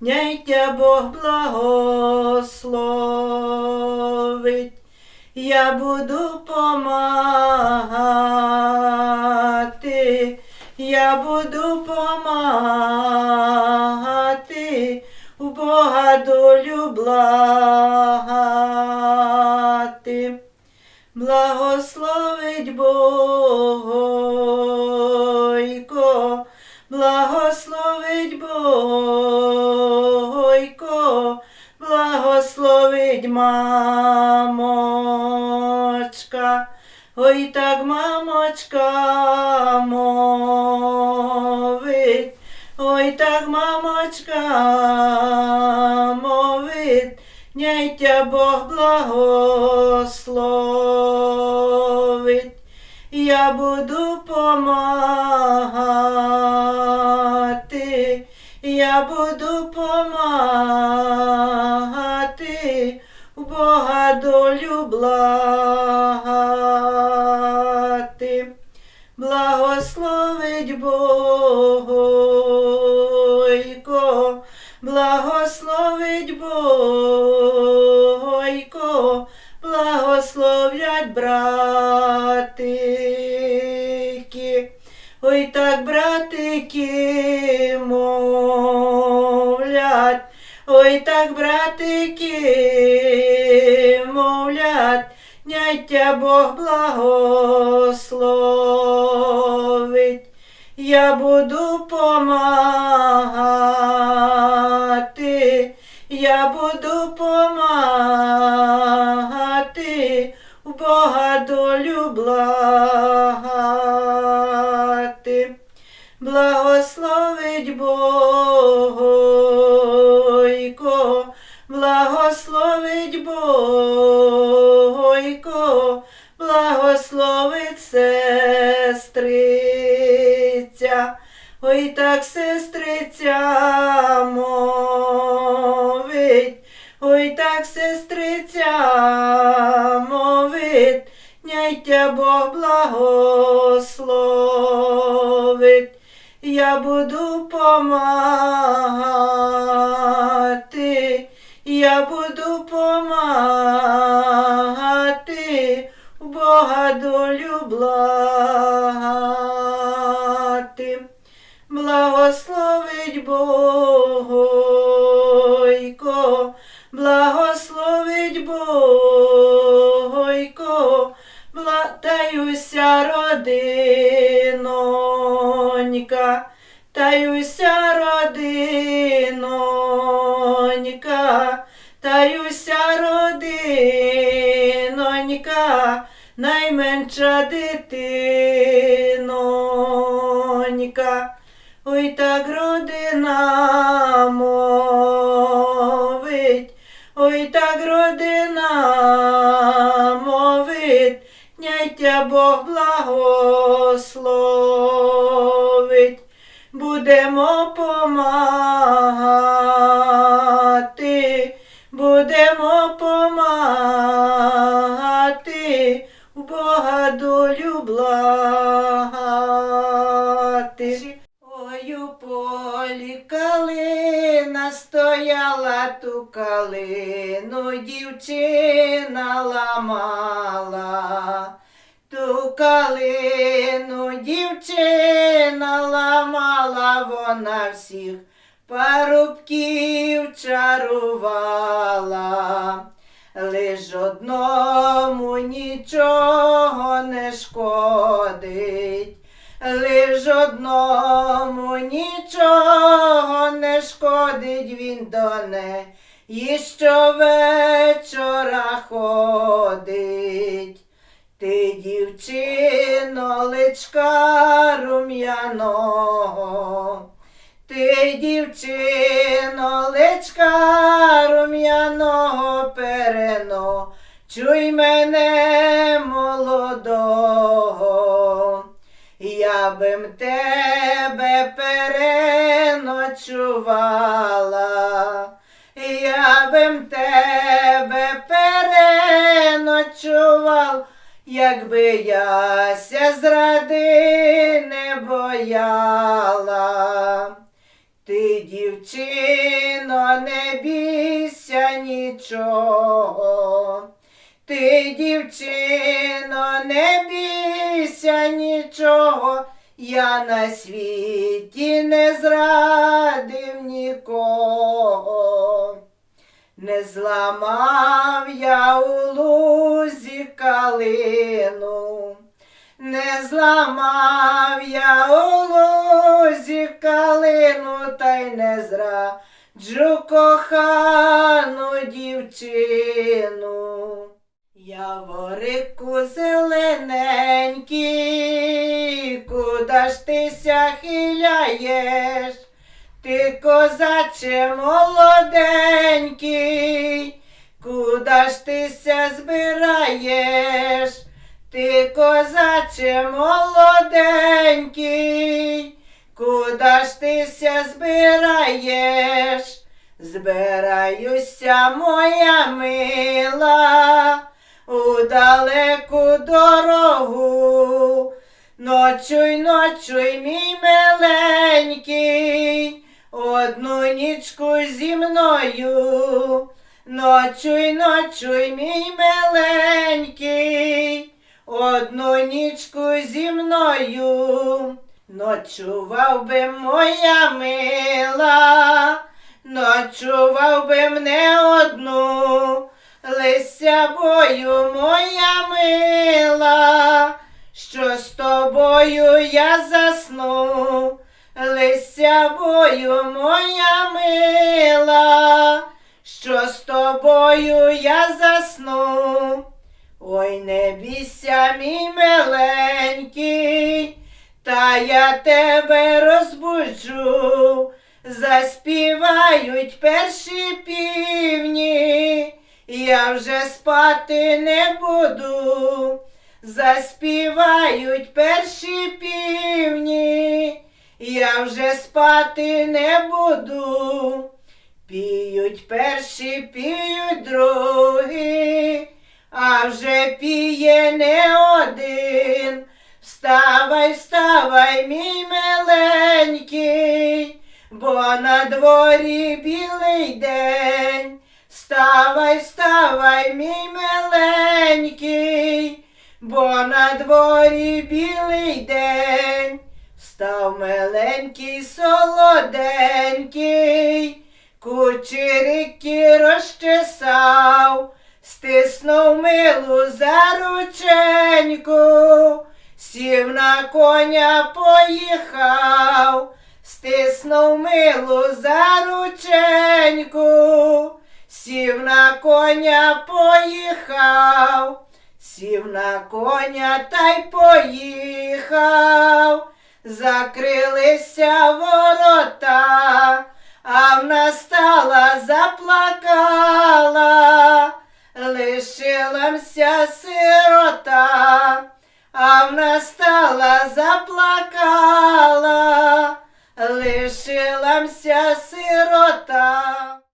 няйтя Бог благословить. Я буду помагати, я буду помагати, у Бога долю благати. Благословить Богойко, благословить Богойко, благословить мамочка, ой так мамочка мовить, ой так мамочка мовить, няйтя Бог благословить. Я буду помагати, я буду помагати, Бога долю благати. Благословить Богойко, благословить Богойко, благословлять братики. Братики мовлять, няття Бог благословить. Я буду помагати, я буду помагати, у Бога долю благати. Благословить Богойко, благословить сестриця, ой так сестриця мовить, ой так сестриця мовить, няйтя Бог благословить. Я буду помагати, благати. Благословить Богойко, благословить Богойко, Таюся родинонька, таюся родинонька, таюся родинонька, найменша дитинонька. Ой так родина мовить, ой так родина мовить, няття Бог благословить. Будемо помагати, калину, дівчина ламала. Ту калину дівчина ламала, вона всіх парубків чарувала. Лиш одному нічого не шкодить, лиш одному нічого не шкодить він до неї щовечора ходить. Ти, дівчино, личка рум'яного, ти, дівчино, личка рум'яного перено, чуй мене молодого, я бим тебе переночувала, бим якби яся зради не бояла. Ти, дівчино, не бійся нічого. Ти, дівчино, не бійся нічого, я на світі не зрадив нікого. Не зламав я у лузі калину, не зламав я у лузі калину, та й не зраджу кохану дівчину. Яворику зелененький, куда ж ти ся хиляєш? Ти козаче молоденький, ти збираєш? Ти козаче молоденький, куда ж ти ся збираєш? Збираюся, моя мила, у далеку дорогу. Ночуй, ночуй, мій миленький, одну нічку зі мною. Ночуй, ночуй, мій миленький, одну нічку зі мною. Ночував би моя мила, ночував би мене одну, лися бою, моя мила, що з тобою я засну, лися бою, моя мила, що з тобою я засну. Ой, не бійся, мій миленький, та я тебе розбуджу, заспівають перші півні, я вже спати не буду, заспівають перші півні, я вже спати не буду. Піють перші, піють другі, а вже піє не один. Вставай, вставай, мій миленький, бо на дворі білий день. Вставай, вставай, мій миленький, бо на дворі білий день. Встав миленький, солоденький, кучерики розчесав, стиснув милу за рученьку, сів на коня поїхав, стиснув милу за рученьку, сів на коня поїхав, сів на коня та й поїхав. Закрилися ворота, а вона стала заплакала, лишилася сирота, а вона стала заплакала, лишилася сирота.